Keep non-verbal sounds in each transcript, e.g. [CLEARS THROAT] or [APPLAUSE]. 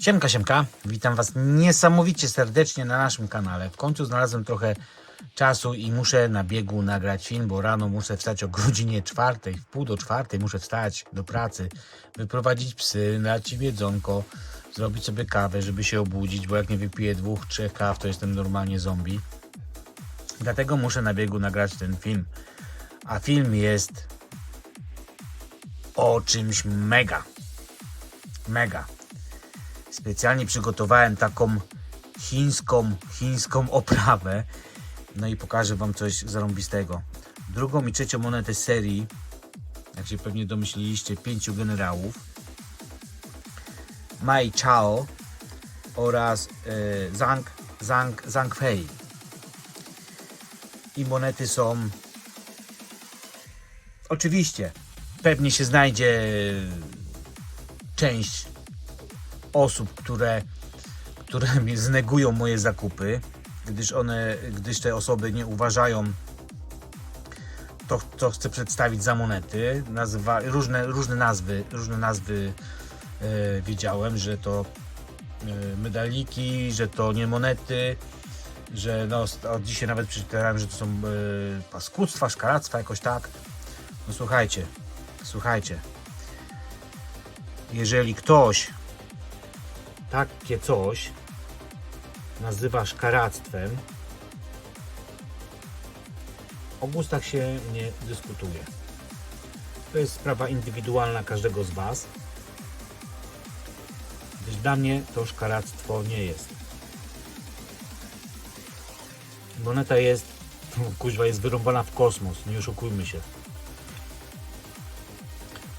Siemka, siemka. Witam Was niesamowicie serdecznie na naszym kanale. W końcu znalazłem trochę czasu i muszę na biegu nagrać film, bo rano muszę wstać o godzinie czwartej, w pół do czwartej muszę wstać do pracy, wyprowadzić psy, dać im jedzonko, zrobić sobie kawę, żeby się obudzić, bo jak nie wypiję dwóch, trzech kaw, to jestem normalnie zombie. Dlatego muszę na biegu nagrać ten film. A film jest o czymś mega. Mega specjalnie przygotowałem taką chińską, chińską oprawę. No i pokażę Wam coś zarąbistego. Drugą i trzecią monetę serii, jak się pewnie domyśliliście, pięciu generałów. Mai Chao oraz e, Zhang, Zhang, Zhang Fei. I monety są oczywiście pewnie się znajdzie część osób, które, które [LAUGHS] znegują moje zakupy, gdyż one, gdyż te osoby nie uważają to, co chcę przedstawić za monety. Różne, różne nazwy, różne nazwy e, wiedziałem, że to e, medaliki, że to nie monety, że no, od dzisiaj nawet przeczytałem, że to są e, paskudztwa, jakoś tak. No słuchajcie, słuchajcie. Jeżeli ktoś takie coś nazywa szkaractwem, o gustach się nie dyskutuje. To jest sprawa indywidualna każdego z Was. Gdyż dla mnie to szkaractwo nie jest. Moneta jest, [LAUGHS] kuźwa, jest wyrąbana w kosmos, nie oszukujmy się.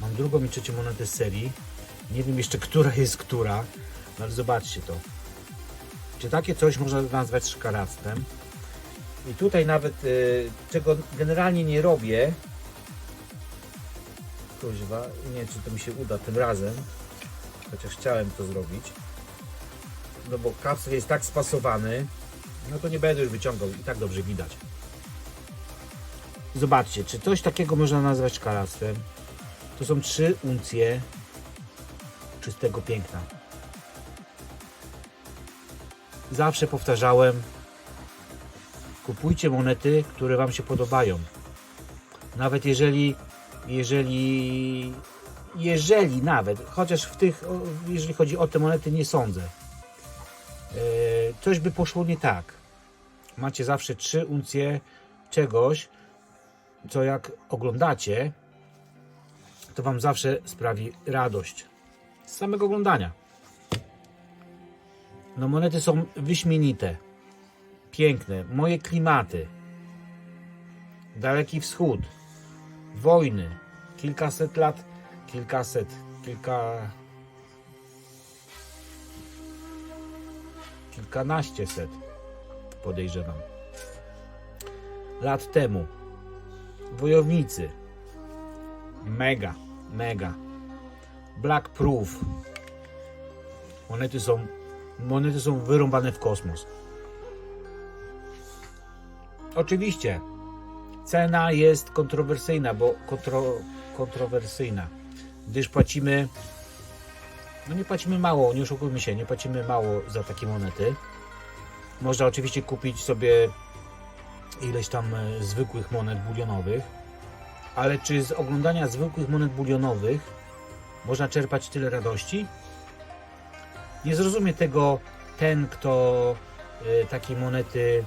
Mam drugą i trzecią monetę z serii. Nie wiem jeszcze, [LAUGHS] która jest która, no ale zobaczcie to. Czy takie coś można nazwać szkaractwem? I tutaj nawet, y, czego generalnie nie robię, kuźwa, nie wiem, czy to mi się uda tym razem, chociaż chciałem to zrobić, no bo kapsel jest tak spasowany, no to nie będę już wyciągał i tak dobrze widać. Zobaczcie, czy coś takiego można nazwać szkaractwem? To są trzy uncje czystego piękna. Zawsze powtarzałem, kupujcie monety, które Wam się podobają. Nawet jeżeli, jeżeli, jeżeli nawet, chociaż w tych, jeżeli chodzi o te monety, nie sądzę. E, coś by poszło nie tak. Macie zawsze trzy uncje czegoś, co jak oglądacie, to Wam zawsze sprawi radość z samego oglądania. No monety są wyśmienite, piękne, moje klimaty, daleki wschód, wojny, kilkaset lat, kilkaset, kilka, kilkanaście set, podejrzewam, lat temu, wojownicy, mega, mega, Black Proof, monety są monety są wyrąbane w kosmos. Oczywiście cena jest kontrowersyjna, bo kontro, kontrowersyjna, gdyż płacimy no nie płacimy mało, nie oszukujmy się, nie płacimy mało za takie monety. Można oczywiście kupić sobie ileś tam e, zwykłych monet bulionowych, ale czy z oglądania zwykłych monet bulionowych można czerpać tyle radości? Nie zrozumie tego ten, kto y, takiej monety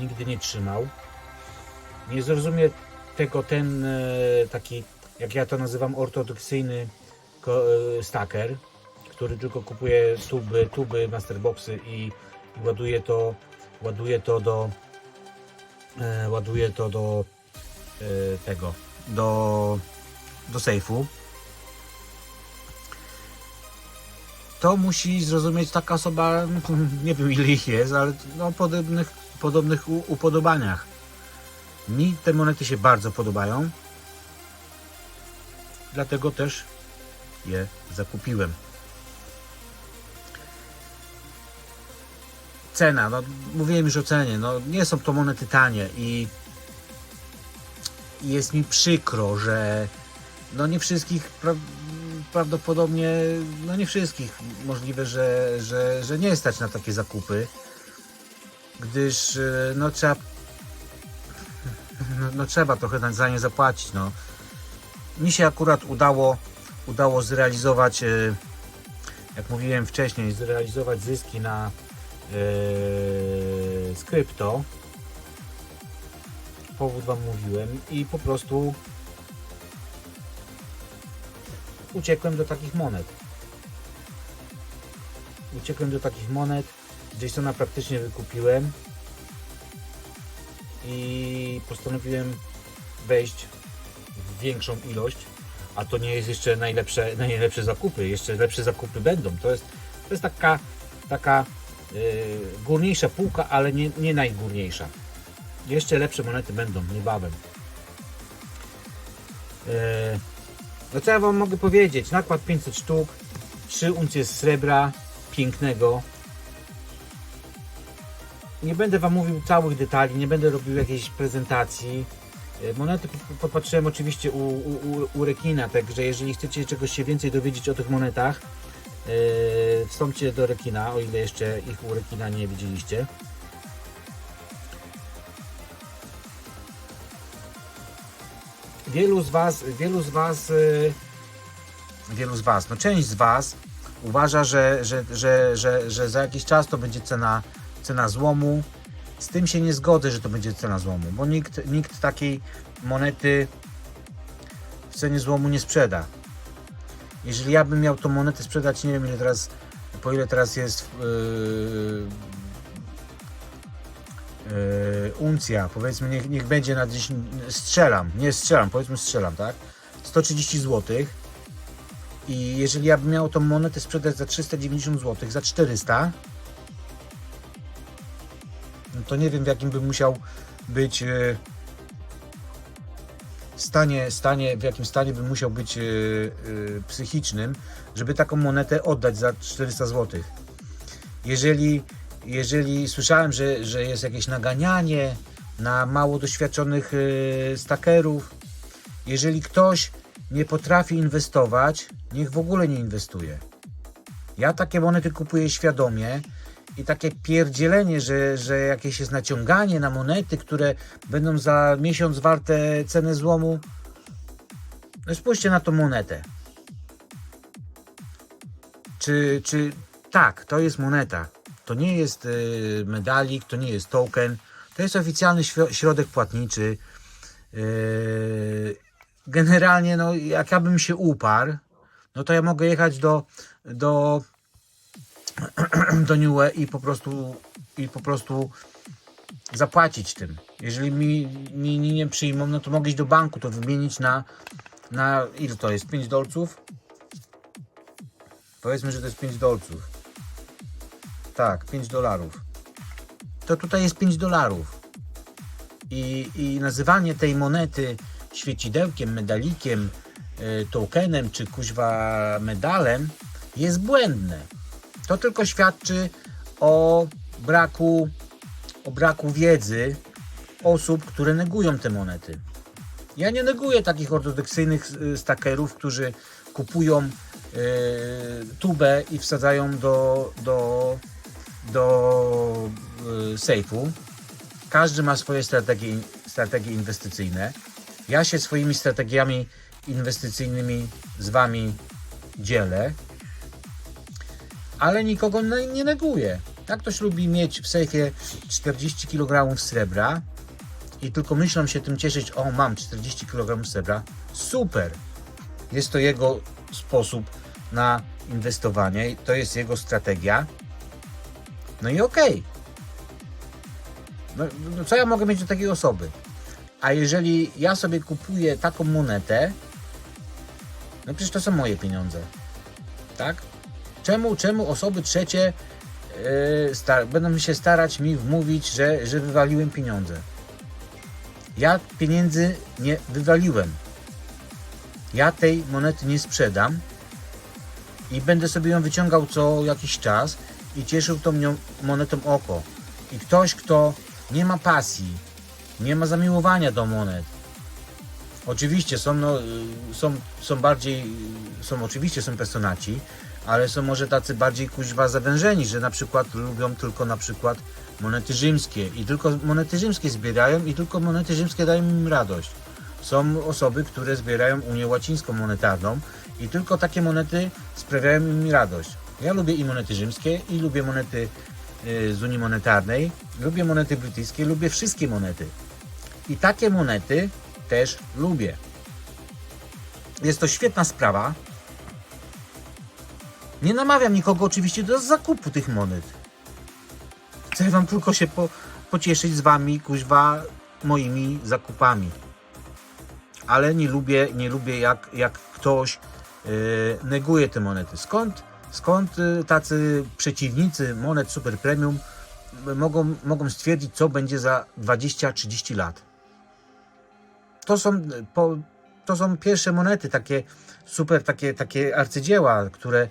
nigdy nie trzymał. Nie zrozumie tego ten y, taki, jak ja to nazywam, ortodoksyjny y, stacker, który tylko kupuje tuby, tuby, masterboxy i ładuje to, ładuje to do ładuje to do tego, do, do sejfu. To musi zrozumieć taka osoba, [LAUGHS] nie wiem ile ich jest, ale no, o podobnych, podobnych upodobaniach. Mi te monety się bardzo podobają, dlatego też je zakupiłem. Cena, no mówiłem już o cenie, no nie są to monety tanie i jest mi przykro, że no nie wszystkich prawdopodobnie, no nie wszystkich, możliwe, że, że, że nie stać na takie zakupy, gdyż e, no trzeba [LAUGHS] no, no trzeba trochę za nie zapłacić. No. Mi się akurat udało, udało zrealizować, e, jak mówiłem wcześniej, zrealizować zyski na e, z krypto. Powód Wam mówiłem i po prostu uciekłem do takich monet. Uciekłem do takich monet. Jasona praktycznie wykupiłem i postanowiłem wejść w większą ilość, a to nie jest jeszcze najlepsze, [LAUGHS] najlepsze zakupy, jeszcze lepsze zakupy będą. To jest, to jest taka, taka yy, górniejsza półka, ale nie, nie najgórniejsza. Jeszcze lepsze monety będą niebawem. Yy, no co ja Wam mogę powiedzieć? Nakład 500 sztuk, 3 uncje srebra pięknego, nie będę Wam mówił całych detali, nie będę robił jakiejś prezentacji. E, Monety po- popatrzyłem oczywiście u, u, u- u Rekina, także jeżeli chcecie czegoś się więcej dowiedzieć o tych monetach, yy, wstąpcie do Rekina, o ile jeszcze ich u Rekina nie widzieliście. Wielu z Was, wielu z Was, yy, wielu z Was, no część z Was uważa, że, że, że, że, że za jakiś czas to będzie cena cena złomu. Z tym się nie zgodzę, że to będzie cena złomu, bo nikt, nikt takiej monety w cenie złomu nie sprzeda. Jeżeli ja bym miał tą monetę sprzedać, nie wiem ile teraz, po ile teraz jest yy, uncja, powiedzmy niech, niech będzie na 10, strzelam, nie strzelam, powiedzmy strzelam, tak? 130 zł. I jeżeli ja bym miał tą monetę sprzedać za 390 zł, za 400, no to nie wiem w jakim bym musiał być e, stanie, stanie, w jakim stanie bym musiał być e, e, psychicznym, żeby taką monetę oddać za 400 zł. Jeżeli, jeżeli słyszałem, że, że jest jakieś naganianie na mało doświadczonych e, stakerów, jeżeli ktoś nie potrafi inwestować, niech w ogóle nie inwestuje. Ja takie monety kupuję świadomie i takie pierdzielenie, że, że jakieś jest naciąganie na monety, które będą za miesiąc warte cenę złomu. No spójrzcie na tą monetę. Czy, czy tak, to jest moneta. To nie jest y, medalik, to nie jest token. To jest oficjalny śro- środek płatniczy. Yy, generalnie, no, jak ja bym się uparł, no to ja mogę jechać do, do [CLEARS THROAT] do Niue i po prostu i po prostu zapłacić tym. Jeżeli mi, mi nie przyjmą, no to mogę iść do banku, to wymienić na na ile to jest? 5 dolców? Powiedzmy, że to jest 5 dolców. Tak, 5 dolarów. To tutaj jest 5 dolarów. I, I nazywanie tej monety świecidełkiem, medalikiem, y, tokenem czy kuźwa medalem jest błędne. To tylko świadczy o braku, o braku wiedzy osób, które negują te monety. Ja nie neguję takich ortodoksyjnych y, stakerów, którzy kupują y, tubę i wsadzają do, do, do y, sejfu. Każdy ma swoje strategie, strategie inwestycyjne. Ja się swoimi strategiami inwestycyjnymi z Wami dzielę ale nikogo nie neguje. Jak ktoś lubi mieć w sejfie 40 kg srebra i tylko myślą się tym cieszyć, o mam 40 kg srebra, super. Jest to jego sposób na inwestowanie, to jest jego strategia. No i okej. No, no co ja mogę mieć do takiej osoby? A jeżeli ja sobie kupuję taką monetę, no przecież to są moje pieniądze. Tak? Czemu, czemu osoby trzecie yy, będą się starać mi wmówić, że, że wywaliłem pieniądze? Ja pieniędzy nie wywaliłem. Ja tej monety nie sprzedam i będę sobie ją wyciągał co jakiś czas i cieszył tą monetą oko. I ktoś, kto nie ma pasji, nie ma zamiłowania do monet, Oczywiście są, no, y, są, są bardziej, y, są oczywiście są personaci, ale są może tacy bardziej kuźwa zawężeni, że na przykład lubią tylko na przykład monety rzymskie i tylko monety rzymskie zbierają i tylko monety rzymskie dają im radość. Są osoby, które zbierają Unię Łacińską monetarną i tylko takie monety sprawiają im radość. Ja lubię i monety rzymskie i lubię monety y, z Unii Monetarnej, lubię monety brytyjskie, lubię wszystkie monety. I takie monety też lubię. Jest to świetna sprawa. Nie namawiam nikogo oczywiście do zakupu tych monet. Chcę wam tylko się po, pocieszyć z wami, kuźwa, moimi zakupami. Ale nie lubię, nie lubię jak, jak ktoś yy, neguje te monety. Skąd, skąd yy, tacy przeciwnicy monet super premium y, mogą, mogą stwierdzić, co będzie za 20-30 lat? to są, po, to są pierwsze monety, takie super, takie, takie arcydzieła, które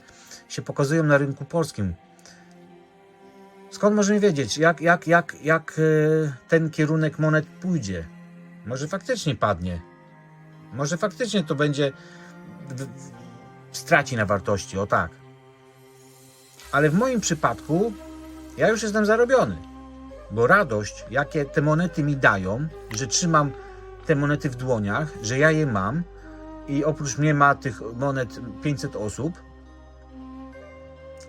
się pokazują na rynku polskim. Skąd możemy wiedzieć, jak, jak, jak, jak ten kierunek monet pójdzie? Może faktycznie padnie. Może faktycznie to będzie w, w, straci na wartości, o tak. Ale w moim przypadku ja już jestem zarobiony. Bo radość, jakie te monety mi dają, że trzymam te monety w dłoniach, że ja je mam i oprócz mnie ma tych monet 500 osób,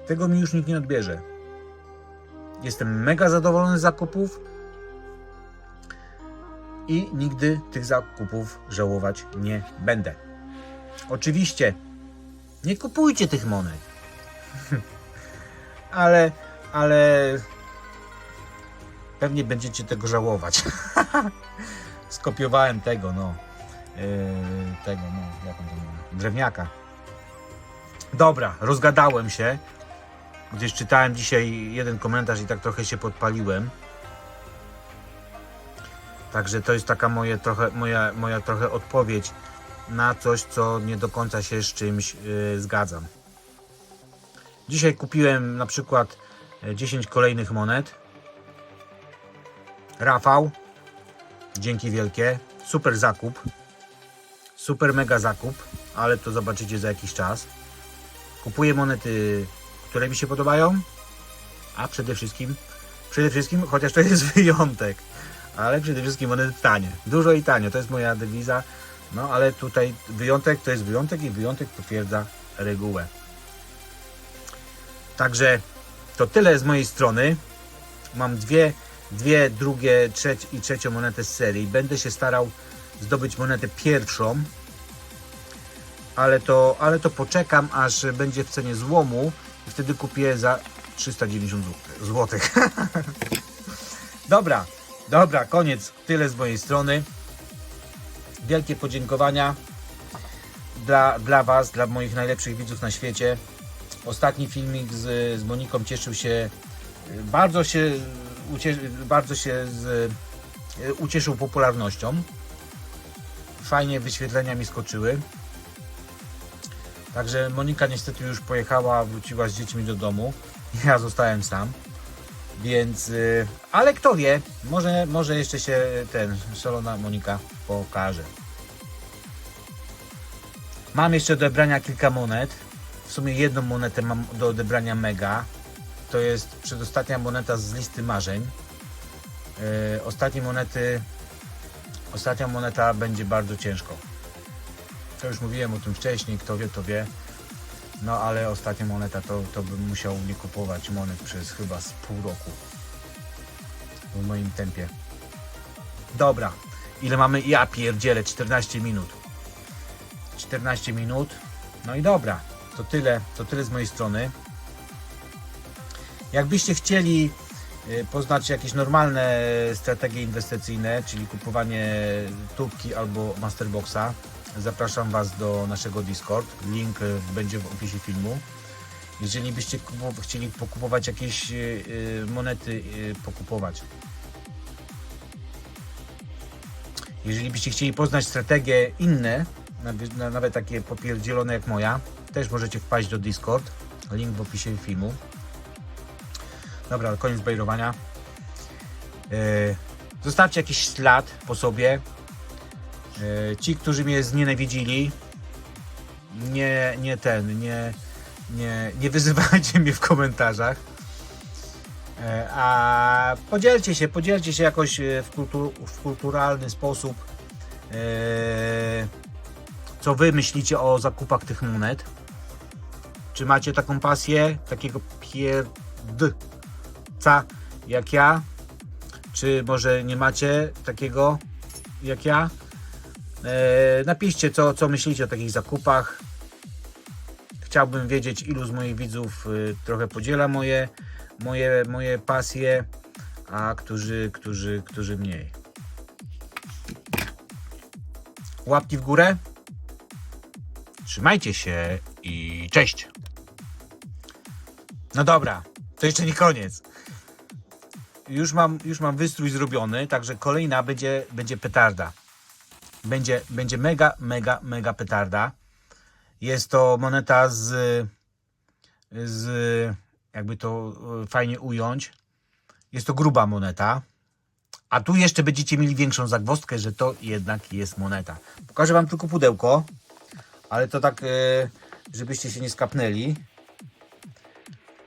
tego mi już nikt nie odbierze. Jestem mega zadowolony z zakupów i nigdy tych zakupów żałować nie będę. Oczywiście nie kupujcie tych monet. [LAUGHS] ale, ale pewnie będziecie tego żałować. [LAUGHS] skopiowałem tego, no. Yy, tego, no, jak on to mówi? Drewniaka. Dobra, rozgadałem się. Gdzieś czytałem dzisiaj jeden komentarz i tak trochę się podpaliłem. Także to jest taka moje trochę, moja, moja trochę odpowiedź na coś, co nie do końca się z czymś yy, zgadzam. Dzisiaj kupiłem na przykład e, 10 kolejnych monet. Rafał, Dzięki wielkie. Super zakup. Super mega zakup, ale to zobaczycie za jakiś czas. Kupuję monety, które mi się podobają, a przede wszystkim, przede wszystkim, chociaż to jest [LAUGHS] wyjątek, ale przede wszystkim monety tanie. Dużo i tanie, to jest moja dewiza. No ale tutaj wyjątek to jest wyjątek i wyjątek potwierdza regułę. Także to tyle z mojej strony. Mam dwie dwie drugie trzeć i trzecią monetę z serii. Będę się starał zdobyć monetę pierwszą, ale to, ale to poczekam, aż będzie w cenie złomu i wtedy kupię za 390 zł. [LAUGHS] dobra, dobra, koniec. Tyle z mojej strony. Wielkie podziękowania dla, dla Was, dla moich najlepszych widzów na świecie. Ostatni filmik z, z Moniką cieszył się, bardzo się ucie- bardzo się z, e, ucieszył popularnością. Fajnie wyświetlenia mi skoczyły. Także Monika niestety już pojechała, wróciła z dziećmi do domu. Ja zostałem sam. Więc, y, ale kto wie, może, może jeszcze się ten szalona Monika pokaże. Mam jeszcze do odebrania kilka monet. W sumie jedną monetę mam do odebrania mega to jest przedostatnia moneta z listy marzeń. Yy, ostatnie monety, ostatnia moneta będzie bardzo ciężko. To już mówiłem o tym wcześniej, kto wie, to wie. No ale ostatnia moneta to, to bym musiał nie kupować monet przez chyba z pół roku. W moim tempie. Dobra, ile mamy? Ja pierdzielę, 14 minut. 14 minut. No i dobra, to tyle, to tyle z mojej strony. Jakbyście chcieli y, poznać jakieś normalne strategie inwestycyjne, czyli kupowanie tubki albo masterboxa, zapraszam Was do naszego Discord. Link y, będzie w opisie filmu. Jeżeli byście chcieli pokupować jakieś y, monety, pokupować. Jeżeli byście chcieli poznać strategie inne, nawet, na- nawet takie popierdzielone jak moja, też możecie wpaść do Discord. Link w opisie filmu. Dobra, koniec bajrowania. Yy, zostawcie jakiś ślad po sobie. E, Ci, którzy mnie znienawidzili, nie, nie ten, nie, nie, nie wyzywajcie [LAUGHS] mnie w komentarzach. E, A podzielcie się, podzielcie się jakoś e, w, kultur, w kulturalny sposób, e, co wy myślicie o zakupach tych monet. Czy macie taką pasję, takiego pierdca jak ja? Czy może nie macie takiego jak ja? E, napiszcie, co, co myślicie o takich zakupach. Chciałbym wiedzieć, ilu z moich widzów y, trochę podziela moje, moje, moje pasje, a którzy, którzy, którzy mniej. Łapki w górę. Trzymajcie się i cześć. No dobra, to jeszcze nie koniec. Już mam, już mam wystrój zrobiony, także kolejna będzie, będzie petarda. Będzie, będzie mega, mega, mega petarda. Jest to moneta z, z jakby to e, fajnie ująć. Jest to gruba moneta. A tu jeszcze będziecie mieli większą zagwozdkę, że to jednak jest moneta. Pokażę Wam tylko pudełko, ale to tak, e, żebyście się nie skapnęli.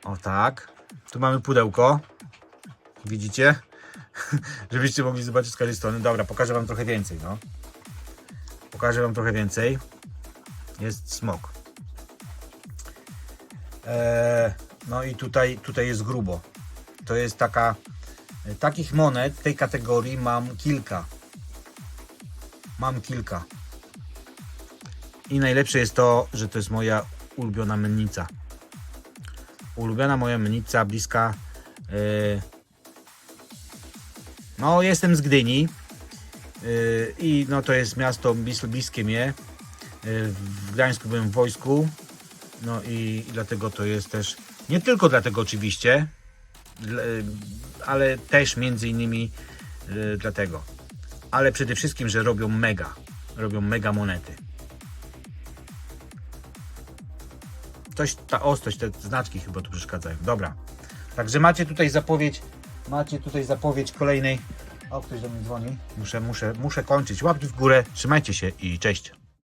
O tak. Tu mamy pudełko. Widzicie? [LAUGHS] żebyście mogli zobaczyć z każdej strony. Dobra, pokażę Wam trochę więcej. No. Pokażę Wam trochę więcej. Jest smok. Eee, no i tutaj, tutaj jest grubo. To jest taka. e, Takich monet tej kategorii mam kilka. Mam kilka. I najlepsze jest to, że to jest moja ulubiona mennica. Ulubiona moja mennica, bliska. e, no, jestem z Gdyni. Yy, I no to jest miasto blis- bliskie mnie. Yy, W Gdańsku byłem w wojsku. No i, i dlatego to jest też. Nie tylko dlatego oczywiście, yy, ale też między innymi yy, dlatego. Ale przede wszystkim, że robią mega. Robią mega monety. Coś, ta ostrość, te znaczki chyba tu przeszkadzają. Dobra. Także macie tutaj zapowiedź. Macie tutaj zapowiedź kolejnej o, ktoś do mnie dzwoni. Muszę, muszę, muszę kończyć. Łapki w górę, trzymajcie się i cześć.